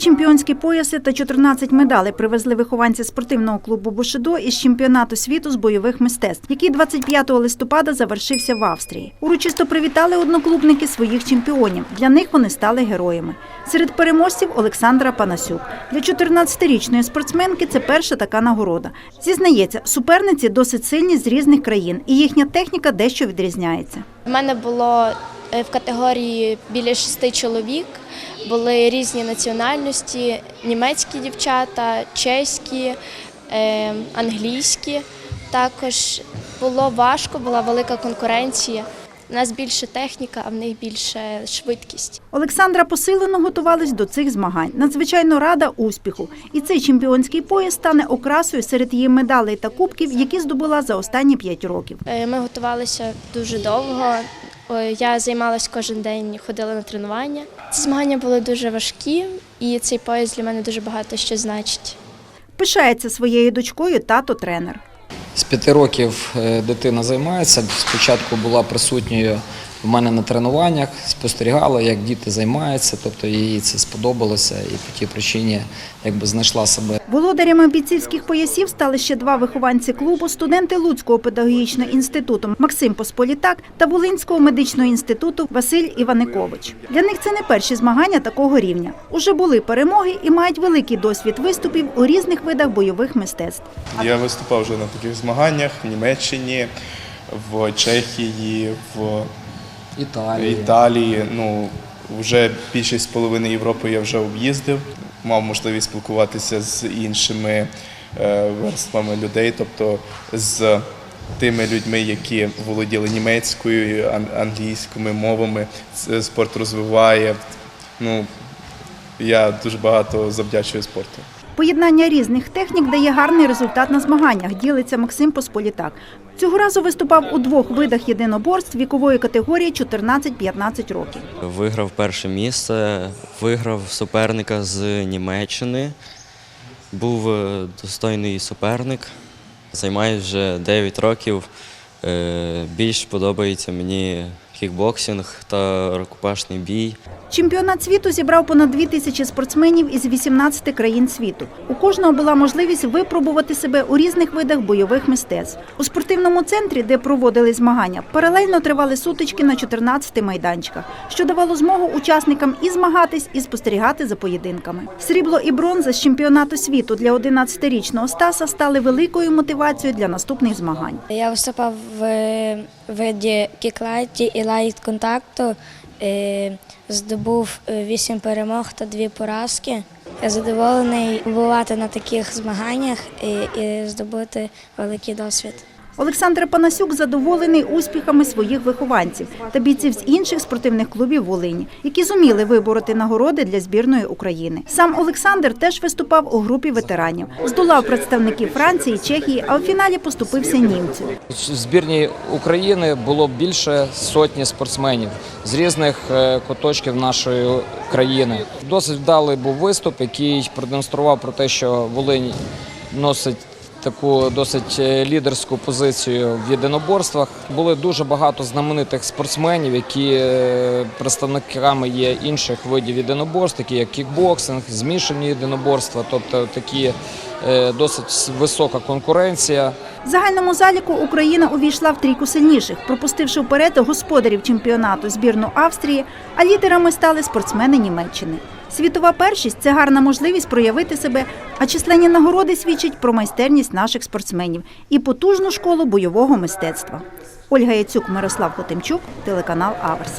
чемпіонські пояси та 14 медалей привезли вихованці спортивного клубу Бушидо із чемпіонату світу з бойових мистецтв, який 25 листопада завершився в Австрії. Урочисто привітали одноклубники своїх чемпіонів. Для них вони стали героями. Серед переможців Олександра Панасюк. Для 14-річної спортсменки це перша така нагорода. Зізнається, суперниці досить сильні з різних країн, і їхня техніка дещо відрізняється. У мене було в категорії біля шести чоловік. Були різні національності: німецькі дівчата, чеські, е, англійські. Також було важко, була велика конкуренція. У нас більше техніка, а в них більше швидкість. Олександра посилено готувалась до цих змагань. Надзвичайно рада успіху. І цей чемпіонський пояс стане окрасою серед її медалей та кубків, які здобула за останні п'ять років. Е, Ми готувалися дуже довго. Ой, Я займалась кожен день, ходила на тренування. Ці змагання були дуже важкі, і цей пояс для мене дуже багато що значить. Пишається своєю дочкою тато-тренер. З п'яти років е, дитина займається. Спочатку була присутньою в мене на тренуваннях, спостерігала, як діти займаються, тобто їй це сподобалося і по тій причині якби знайшла себе. Володарями бійцівських поясів стали ще два вихованці клубу, студенти Луцького педагогічного інституту Максим Посполітак та Волинського медичного інституту Василь Іваникович. Для них це не перші змагання такого рівня. Уже були перемоги і мають великий досвід виступів у різних видах бойових мистецтв. Я виступав вже на таких змаганнях в Німеччині, в Чехії, в Італія. Італії. Ну, вже більшість половини Європи я вже об'їздив, мав можливість спілкуватися з іншими е, верствами людей, тобто з тими людьми, які володіли німецькою, ан- англійськими мовами. Це Спорт розвиває. Ну, я дуже багато завдячую спорту. Поєднання різних технік дає гарний результат на змаганнях, ділиться Максим Посполітак. Цього разу виступав у двох видах єдиноборств вікової категорії 14-15 років. Виграв перше місце, виграв суперника з Німеччини. Був е, достойний суперник. Займаюся вже 9 років. Е, Більш подобається мені кікбоксинг та рукопашний бій. Чемпіонат світу зібрав понад дві тисячі спортсменів із 18 країн світу. У кожного була можливість випробувати себе у різних видах бойових мистецтв. У спортивному центрі, де проводили змагання, паралельно тривали сутички на 14 майданчиках, що давало змогу учасникам і змагатись, і спостерігати за поєдинками. Срібло і бронза з чемпіонату світу для 11-річного Стаса стали великою мотивацією для наступних змагань. Я виступав в виді кіклайті і лайт контакту. е, Здобув е, вісім перемог та дві поразки. Я задоволений бувати на таких змаганнях і, і здобути великий досвід. Олександр Панасюк задоволений успіхами своїх вихованців та бійців з інших спортивних клубів Волині, які зуміли вибороти нагороди для збірної України. Сам Олександр теж виступав у групі ветеранів, здолав представників Франції, Чехії, а у фіналі поступився німцю. В збірній України було більше сотні спортсменів з різних е, куточків нашої країни. Досить вдалий був виступ, який продемонстрував про те, що Волинь носить. Таку досить е, лідерську позицію в єдиноборствах. Були дуже багато знаменитих спортсменів, які е, представниками є інших видів єдиноборств, такі як кікбоксинг, змішані єдиноборства, тобто такі е, досить висока конкуренція. В загальному заліку Україна увійшла в трійку сильніших, пропустивши вперед господарів чемпіонату збірну Австрії, а лідерами стали спортсмени Німеччини. Світова першість це гарна можливість проявити себе, а численні нагороди свідчать про майстерність наших спортсменів і потужну школу бойового мистецтва. Ольга Яцюк, Мирослав Хотимчук, телеканал Аверс.